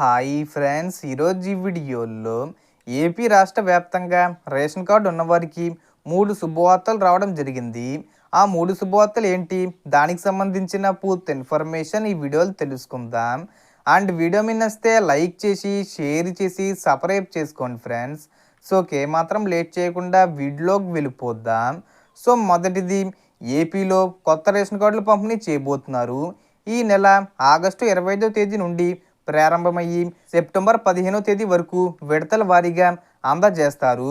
Hi friends. ఈరోజు ఈ వీడియోలో ఏపీ రాష్ట్ర వ్యాప్తంగా రేషన్ కార్డు ఉన్నవారికి మూడు శుభవార్తలు రావడం జరిగింది. ఆ మూడు శుభవార్తలు ఏంటి? దానికి సంబంధించిన పూర్తి ఇన్ఫర్మేషన్ ఈ వీడియోలో తెలుసుకుందాం. అండ్ వీడియో మీద లైక్ చేసి షేర్ చేసి సబ్స్క్రైబ్ చేసుకోండి ఫ్రెండ్స్. సో ఓకే మాత్రం లేట్ చేయకుండా వీడియోకి వెళ్ళిపోద్దాం సో మొదటిది ఏపీలో కొత్త రేషన్ కార్డులు పంపిణీ చేయబోతున్నారు. ఈ నెల ఆగస్టు ఇరవై తేదీ నుండి ప్రారంభమయ్యి సెప్టెంబర్ పదిహేనో తేదీ వరకు విడతల వారీగా అందజేస్తారు.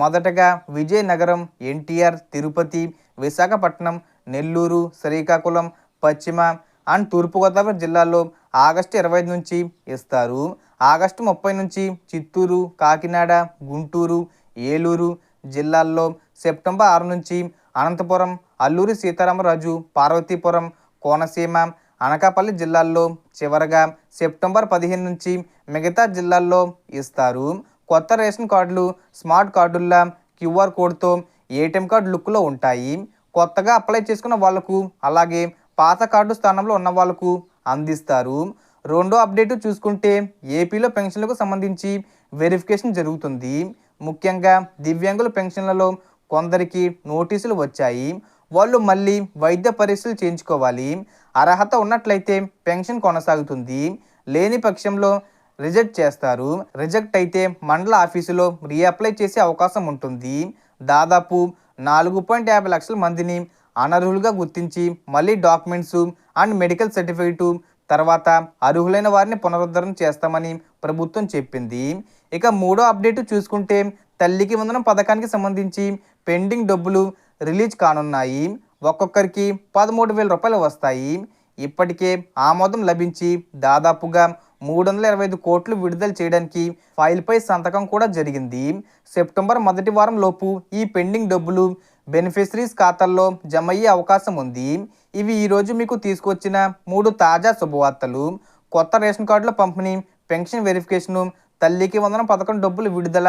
మొదటగా విజయనగరం ఎన్టీఆర్ తిరుపతి విశాఖపట్నం నెల్లూరు శ్రీకాకుళం పశ్చిమ అండ్ తూర్పుగోదావరి జిల్లాల్లో ఆగస్టు ఇరవై ఐదు నుంచి ఇస్తారు. ఆగస్టు ముప్పై నుంచి చిత్తూరు కాకినాడ గుంటూరు ఏలూరు జిల్లాల్లో సెప్టెంబర్ ఆరు నుంచి అనంతపురం అల్లూరి సీతారామరాజు పార్వతీపురం కోనసీమ అనకాపల్లి జిల్లాల్లో చివరగా సెప్టెంబర్ పదిహేను నుంచి మిగతా జిల్లాల్లో ఇస్తారు. కొత్త రేషన్ కార్డులు స్మార్ట్ కార్డుల్లా క్యూఆర్ కోడ్తో ఏటీఎం కార్డు లుక్లో ఉంటాయి. కొత్తగా అప్లై చేసుకున్న వాళ్ళకు అలాగే పాత కార్డు స్థానంలో ఉన్న వాళ్ళకు అందిస్తారు. రెండో అప్డేట్ చూసుకుంటే ఏపీలో పెన్షన్లకు సంబంధించి వెరిఫికేషన్ జరుగుతుంది. ముఖ్యంగా దివ్యాంగుల పెన్షన్లలో కొందరికి నోటీసులు వచ్చాయి. వాళ్ళు మళ్ళీ వైద్య పరీక్షలు చేయించుకోవాలి. అర్హత ఉన్నట్లయితే పెన్షన్ కొనసాగుతుంది. లేని పక్షంలో రిజెక్ట్ చేస్తారు. రిజెక్ట్ అయితే మండల ఆఫీసులో రీఅప్లై చేసే అవకాశం ఉంటుంది. దాదాపు నాలుగు పాయింట్ యాభై లక్షల మందిని అనర్హులుగా గుర్తించి మళ్ళీ డాక్యుమెంట్స్ అండ్ మెడికల్ సర్టిఫికేటు తర్వాత అర్హులైన వారిని పునరుద్ధరణ చేస్తామని ప్రభుత్వం చెప్పింది. ఇక మూడో అప్డేట్ చూసుకుంటే తల్లికి వందనం పథకానికి సంబంధించి పెండింగ్ డబ్బులు రిలీజ్ కానున్నాయి. ఒక్కొక్కరికి పదమూడు వేల రూపాయలు వస్తాయి. ఇప్పటికే ఆమోదం లభించి దాదాపుగా మూడు వందల ఇరవై ఐదు కోట్లు విడుదల చేయడానికి ఫైల్పై సంతకం కూడా జరిగింది. సెప్టెంబర్ మొదటి వారం లోపు ఈ పెండింగ్ డబ్బులు బెనిఫిషరీస్ ఖాతాల్లో జమ అయ్యే అవకాశం ఉంది. ఇవి ఈరోజు మీకు తీసుకొచ్చిన మూడు తాజా శుభవార్తలు. కొత్త రేషన్ కార్డుల పంపిణీ పెన్షన్ వెరిఫికేషను తల్లికి వందన పథకం డబ్బులు విడుదల.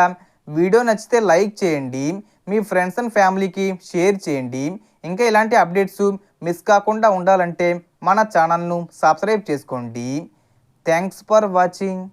వీడియో నచ్చితే లైక్ చేయండి. మీ ఫ్రెండ్స్ అండ్ ఫ్యామిలీకి షేర్ చేయండి. ఇంకా ఇలాంటి అప్డేట్స్ మిస్ కాకుండా ఉండాలంటే మన ఛానల్ను సబ్స్క్రైబ్ చేసుకోండి. Thanks for watching